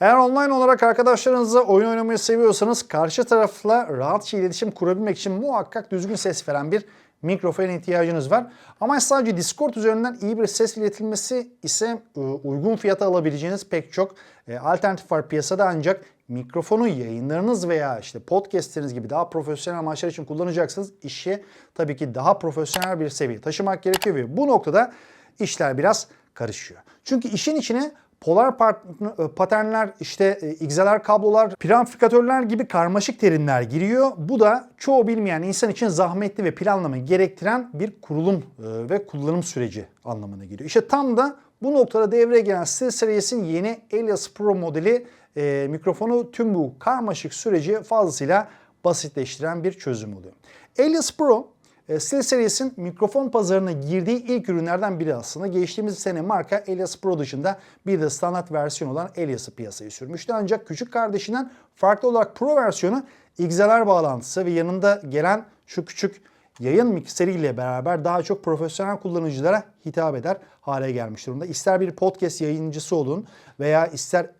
Eğer online olarak arkadaşlarınızla oyun oynamayı seviyorsanız karşı tarafla rahatça iletişim kurabilmek için muhakkak düzgün ses veren bir mikrofon ihtiyacınız var. Ama sadece Discord üzerinden iyi bir ses iletilmesi ise e, uygun fiyata alabileceğiniz pek çok e, alternatif var piyasada ancak mikrofonu yayınlarınız veya işte podcastleriniz gibi daha profesyonel amaçlar için kullanacaksınız. İşi tabii ki daha profesyonel bir seviyeye taşımak gerekiyor ve bu noktada işler biraz karışıyor. Çünkü işin içine polar part- paternler, işte e, XLR kablolar, preamplifikatörler gibi karmaşık terimler giriyor. Bu da çoğu bilmeyen insan için zahmetli ve planlama gerektiren bir kurulum e, ve kullanım süreci anlamına geliyor. İşte tam da bu noktada devreye gelen SteelSeries'in yeni Elias Pro modeli e, mikrofonu tüm bu karmaşık süreci fazlasıyla basitleştiren bir çözüm oluyor. Elias Pro e, SteelSeries'in mikrofon pazarına girdiği ilk ürünlerden biri aslında. Geçtiğimiz sene marka Elias Pro dışında bir de standart versiyon olan Elias'ı piyasaya sürmüştü. Ancak küçük kardeşinden farklı olarak Pro versiyonu XLR bağlantısı ve yanında gelen şu küçük yayın mikseriyle beraber daha çok profesyonel kullanıcılara hitap eder hale gelmiş durumda. İster bir podcast yayıncısı olun veya ister e,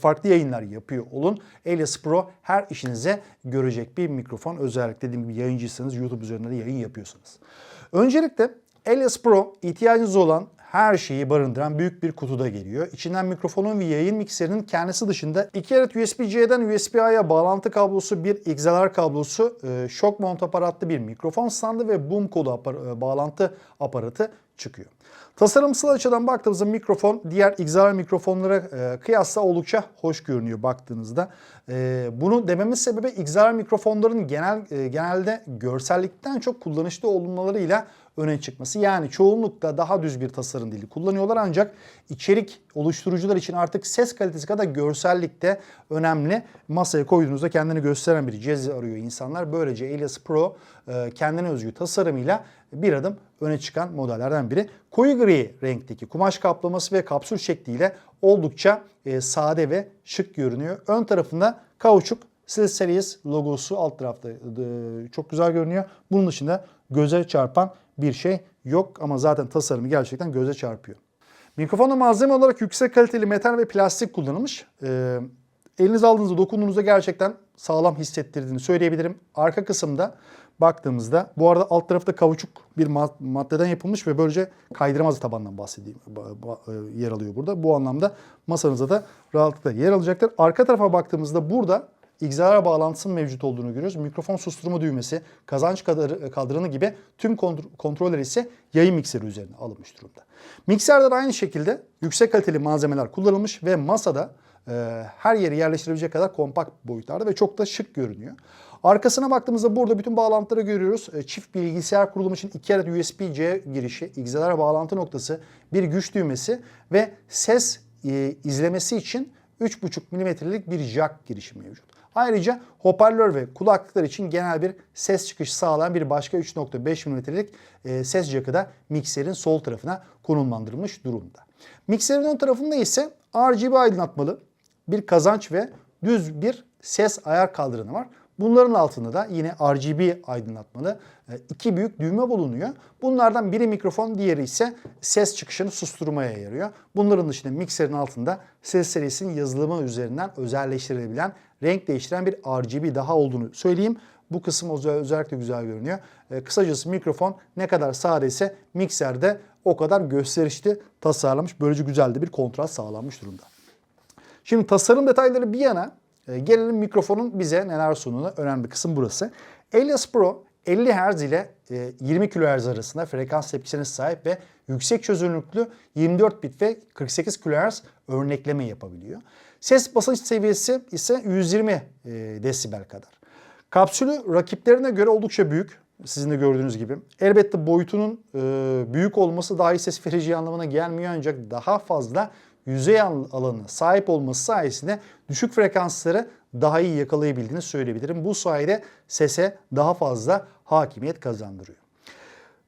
farklı yayınlar yapıyor olun. Elias Pro her işinize görecek bir mikrofon. Özellikle dediğim gibi yayıncıysanız YouTube üzerinden de yayın yapıyorsanız. Öncelikle Elias Pro ihtiyacınız olan her şeyi barındıran büyük bir kutuda geliyor. İçinden mikrofonun ve yayın mikserinin kendisi dışında 2 adet USB-C'den USB-A'ya bağlantı kablosu, bir XLR kablosu, e, shock mount aparatlı bir mikrofon standı ve boom kodu apar- e, bağlantı aparatı çıkıyor. Tasarımsal açıdan baktığımızda mikrofon diğer XLR mikrofonlara e, kıyasla oldukça hoş görünüyor baktığınızda. E, bunu dememin sebebi XLR mikrofonların genel e, genelde görsellikten çok kullanışlı olmalarıyla öne çıkması. Yani çoğunlukla daha düz bir tasarım dili kullanıyorlar ancak içerik oluşturucular için artık ses kalitesi kadar görsellik de önemli. Masaya koyduğunuzda kendini gösteren bir cihaz arıyor insanlar. Böylece Elias Pro e, kendine özgü tasarımıyla bir adım öne çıkan modellerden biri. Koyu gri renkteki kumaş kaplaması ve kapsül şekliyle oldukça e, sade ve şık görünüyor. Ön tarafında kauçuk SteelSeries logosu alt tarafta e, çok güzel görünüyor. Bunun dışında göze çarpan bir şey yok ama zaten tasarımı gerçekten göze çarpıyor. Mikrofonda malzeme olarak yüksek kaliteli metal ve plastik kullanılmış. Ee, eliniz aldığınızda dokunduğunuzda gerçekten sağlam hissettirdiğini söyleyebilirim. Arka kısımda baktığımızda bu arada alt tarafta kavuçuk bir mad- maddeden yapılmış ve böylece kaydıramaz tabandan bahsedeyim ba- ba- e, yer alıyor burada. Bu anlamda masanıza da rahatlıkla yer alacaktır. Arka tarafa baktığımızda burada XLR bağlantısının mevcut olduğunu görüyoruz. Mikrofon susturma düğmesi, kazanç kadar- kadranı gibi tüm kont- kontroller ise yayın mikseri üzerine alınmış durumda. Mikserde de aynı şekilde yüksek kaliteli malzemeler kullanılmış ve masada e, her yere yerleştirebilecek kadar kompakt boyutlarda ve çok da şık görünüyor. Arkasına baktığımızda burada bütün bağlantıları görüyoruz. E, Çift bilgisayar kurulumu için iki adet USB-C girişi, XLR bağlantı noktası, bir güç düğmesi ve ses e, izlemesi için 3,5 milimetrelik bir jack girişi mevcut. Ayrıca hoparlör ve kulaklıklar için genel bir ses çıkışı sağlayan bir başka 3.5 mm'lik e, ses jackı da mikserin sol tarafına konumlandırılmış durumda. Mikserin ön tarafında ise RGB aydınlatmalı bir kazanç ve düz bir ses ayar kaldırını var. Bunların altında da yine RGB aydınlatmalı e, iki büyük düğme bulunuyor. Bunlardan biri mikrofon, diğeri ise ses çıkışını susturmaya yarıyor. Bunların dışında mikserin altında ses serisinin yazılımı üzerinden özelleştirilebilen, renk değiştiren bir RGB daha olduğunu söyleyeyim. Bu kısım özel- özellikle güzel görünüyor. E, Kısacası mikrofon ne kadar sade ise mikserde o kadar gösterişli tasarlanmış. Böylece güzel de bir kontrast sağlanmış durumda. Şimdi tasarım detayları bir yana e, gelelim mikrofonun bize neler sunduğuna önemli kısım burası. Elias Pro 50 Hz ile e, 20 kHz arasında frekans tepkisine sahip ve yüksek çözünürlüklü 24 bit ve 48 kHz örnekleme yapabiliyor. Ses basınç seviyesi ise 120 e, desibel kadar. Kapsülü rakiplerine göre oldukça büyük. Sizin de gördüğünüz gibi. Elbette boyutunun e, büyük olması daha iyi ses vereceği anlamına gelmiyor ancak daha fazla yüzey al- alanına sahip olması sayesinde düşük frekansları daha iyi yakalayabildiğini söyleyebilirim. Bu sayede sese daha fazla hakimiyet kazandırıyor.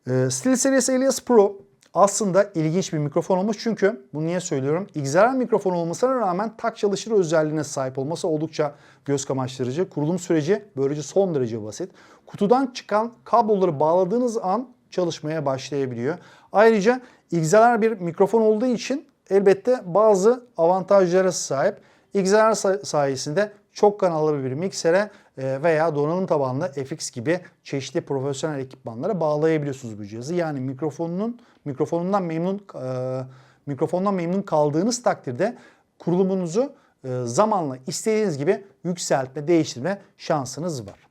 Ee, SteelSeries Elias Pro aslında ilginç bir mikrofon olmuş çünkü bunu niye söylüyorum? XLR mikrofon olmasına rağmen tak çalışır özelliğine sahip olması oldukça göz kamaştırıcı. Kurulum süreci böylece son derece basit. Kutudan çıkan kabloları bağladığınız an çalışmaya başlayabiliyor. Ayrıca XLR bir mikrofon olduğu için elbette bazı avantajlara sahip. XLR say- sayesinde çok kanallı bir miksere veya donanım tabanlı FX gibi çeşitli profesyonel ekipmanlara bağlayabiliyorsunuz bu cihazı. Yani mikrofonunun mikrofonundan memnun e, mikrofondan memnun kaldığınız takdirde kurulumunuzu e, zamanla istediğiniz gibi yükseltme, değiştirme şansınız var.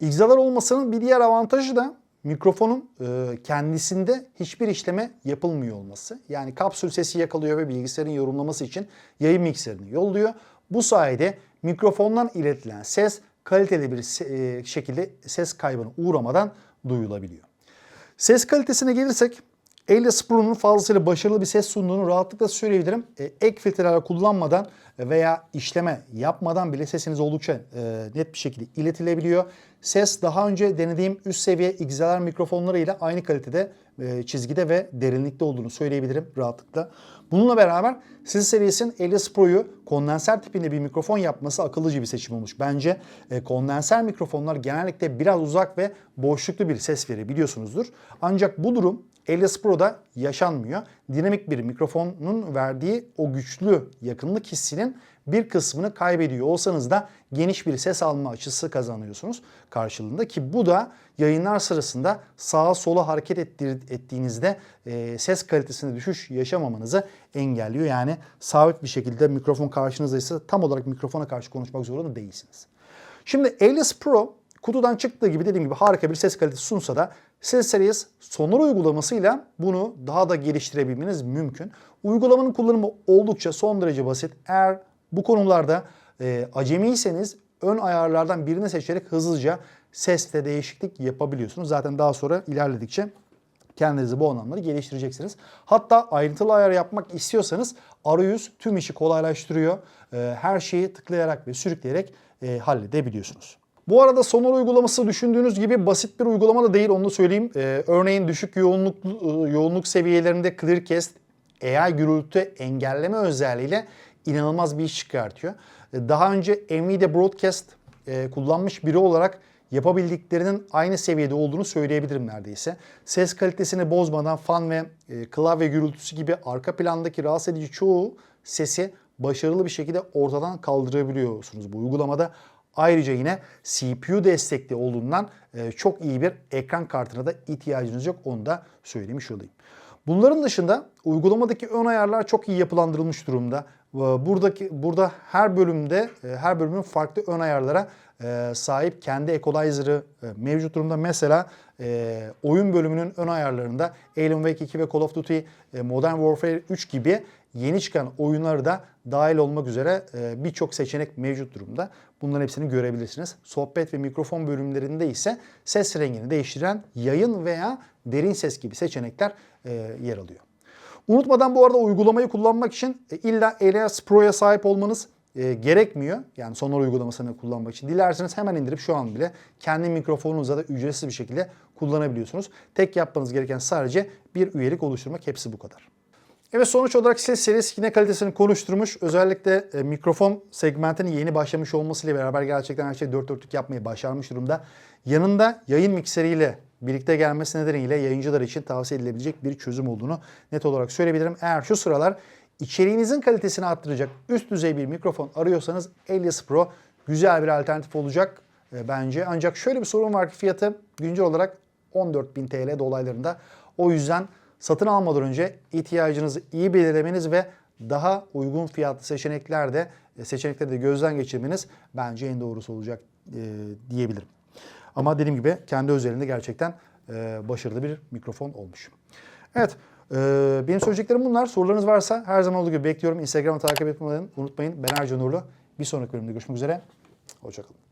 XLR olmasının bir diğer avantajı da mikrofonun e, kendisinde hiçbir işleme yapılmıyor olması. Yani kapsül sesi yakalıyor ve bilgisayarın yorumlaması için yayın mikserini yolluyor. Bu sayede mikrofondan iletilen ses kaliteli bir e, şekilde ses kaybına uğramadan duyulabiliyor. Ses kalitesine gelirsek Alias Pro'nun fazlasıyla başarılı bir ses sunduğunu rahatlıkla söyleyebilirim. E, ek filtreler kullanmadan veya işleme yapmadan bile sesiniz oldukça e, net bir şekilde iletilebiliyor. Ses daha önce denediğim üst seviye XLR mikrofonları ile aynı kalitede, e, çizgide ve derinlikte olduğunu söyleyebilirim rahatlıkla. Bununla beraber Siz serisinin Alias Pro'yu kondenser tipinde bir mikrofon yapması akıllıca bir seçim olmuş. Bence e, kondenser mikrofonlar genellikle biraz uzak ve boşluklu bir ses verebiliyorsunuzdur. Ancak bu durum Alias Pro'da yaşanmıyor. Dinamik bir mikrofonun verdiği o güçlü yakınlık hissinin bir kısmını kaybediyor olsanız da geniş bir ses alma açısı kazanıyorsunuz karşılığında ki bu da yayınlar sırasında sağa sola hareket ettiğinizde e, ses kalitesinde düşüş yaşamamanızı engelliyor. Yani sabit bir şekilde mikrofon karşınızdaysa tam olarak mikrofona karşı konuşmak zorunda değilsiniz. Şimdi Alias Pro kutudan çıktığı gibi dediğim gibi harika bir ses kalitesi sunsa da Ses Series sonar uygulamasıyla bunu daha da geliştirebilmeniz mümkün. Uygulamanın kullanımı oldukça son derece basit. Eğer bu konularda e, acemiyseniz ön ayarlardan birini seçerek hızlıca seste değişiklik yapabiliyorsunuz. Zaten daha sonra ilerledikçe kendinizi bu anlamda geliştireceksiniz. Hatta ayrıntılı ayar yapmak istiyorsanız arayüz tüm işi kolaylaştırıyor. Ee, Her şeyi tıklayarak ve sürükleyerek e, halledebiliyorsunuz. Bu arada Sonar uygulaması düşündüğünüz gibi basit bir uygulama da değil onu söyleyeyim. Ee, Örneğin düşük yoğunluk yoğunluk seviyelerinde Clearcast AI gürültü engelleme özelliğiyle inanılmaz bir iş çıkartıyor. Ee, Daha önce Nvidia Broadcast e, kullanmış biri olarak yapabildiklerinin aynı seviyede olduğunu söyleyebilirim neredeyse. Ses kalitesini bozmadan fan ve e, klavye gürültüsü gibi arka plandaki rahatsız edici çoğu sesi başarılı bir şekilde ortadan kaldırabiliyorsunuz bu uygulamada. Ayrıca yine CPU destekli olduğundan e, çok iyi bir ekran kartına da ihtiyacınız yok. Onu da söylemiş olayım. Bunların dışında uygulamadaki ön ayarlar çok iyi yapılandırılmış durumda. Ee, Buradaki burada her bölümde e, her bölümün farklı ön ayarlara e, sahip kendi equalizer'ı e, mevcut durumda. Mesela e, oyun bölümünün ön ayarlarında Alan Wake 2 ve Call of Duty Modern Warfare 3 gibi yeni çıkan oyunları da dahil olmak üzere birçok seçenek mevcut durumda. Bunların hepsini görebilirsiniz. Sohbet ve mikrofon bölümlerinde ise ses rengini değiştiren yayın veya derin ses gibi seçenekler yer alıyor. Unutmadan bu arada uygulamayı kullanmak için illa Alias Pro'ya sahip olmanız e, gerekmiyor. Yani Sonar uygulamasını kullanmak için. Dilerseniz hemen indirip şu an bile kendi mikrofonunuza da ücretsiz bir şekilde kullanabiliyorsunuz. Tek yapmanız gereken sadece bir üyelik oluşturmak. Hepsi bu kadar. Evet sonuç olarak ses serisi yine kalitesini konuşturmuş. Özellikle e, mikrofon segmentinin yeni başlamış olmasıyla beraber gerçekten her şeyi dört dörtlük yapmayı başarmış durumda. Yanında yayın mikseriyle birlikte gelmesi nedeniyle yayıncılar için tavsiye edilebilecek bir çözüm olduğunu net olarak söyleyebilirim. Eğer şu sıralar içeriğinizin kalitesini arttıracak üst düzey bir mikrofon arıyorsanız Alias Pro güzel bir alternatif olacak e, bence. Ancak şöyle bir sorun var ki fiyatı güncel olarak 14.000 TL dolaylarında. O yüzden satın almadan önce ihtiyacınızı iyi belirlemeniz ve daha uygun fiyatlı seçeneklerde seçenekleri de gözden geçirmeniz bence en doğrusu olacak e, diyebilirim. Ama dediğim gibi kendi özelinde gerçekten e, başarılı bir mikrofon olmuş. Evet, e, benim söyleyeceklerim bunlar. Sorularınız varsa her zaman olduğu gibi bekliyorum. Instagram'ı takip etmeyi unutmayın. Ben Ercan Uğurlu. Bir sonraki bölümde görüşmek üzere. Hoşçakalın.